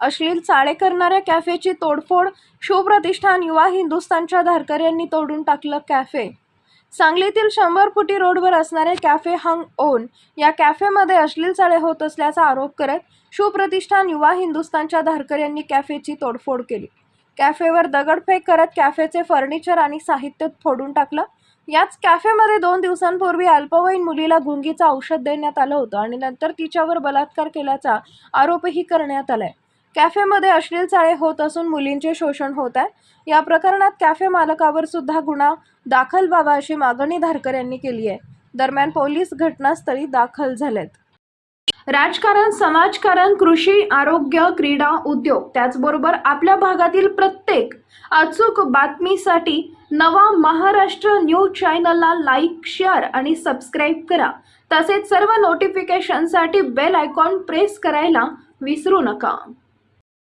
अश्लील चाळे करणाऱ्या कॅफेची तोडफोड शिवप्रतिष्ठान युवा हिंदुस्थानच्या धारकऱ्यांनी तोडून टाकलं कॅफे. सांगलीतील शंभर फुटी रोडवर असणारे कॅफे हंग ओन या कॅफेमध्ये अश्लील चाळे होत असल्याचा आरोप करत शिवप्रतिष्ठान युवा हिंदुस्थानच्या धारकऱ्यांनी कॅफेची तोडफोड केली. कॅफेवर दगडफेक करत कॅफेचे फर्निचर आणि साहित्य फोडून टाकलं. याच कॅफेमध्ये दोन दिवसांपूर्वी अल्पवयीन मुलीला गुंगीचं औषध देण्यात आलं होतं आणि नंतर तिच्यावर बलात्कार केल्याचा आरोपही करण्यात आलाय. कॅफेमध्ये अश्लील चाळे होत असून मुलींचे शोषण होत आहे. या प्रकरणात कॅफे मालकावर सुद्धा गुन्हा दाखल व्हावा अशी मागणी धारकऱ्यांनी केली आहे. दरम्यान पोलीस घटनास्थळी दाखल झालेत. राजकारण समाजकारण कृषी आरोग्य क्रीडा उद्योग त्याचबरोबर आपल्या भागातील प्रत्येक अचूक बातमीसाठी नवा महाराष्ट्र न्यूज चॅनलला लाईक शेअर आणि सबस्क्राईब करा. तसेच सर्व नोटिफिकेशनसाठी बेल आयकॉन प्रेस करायला विसरू नका.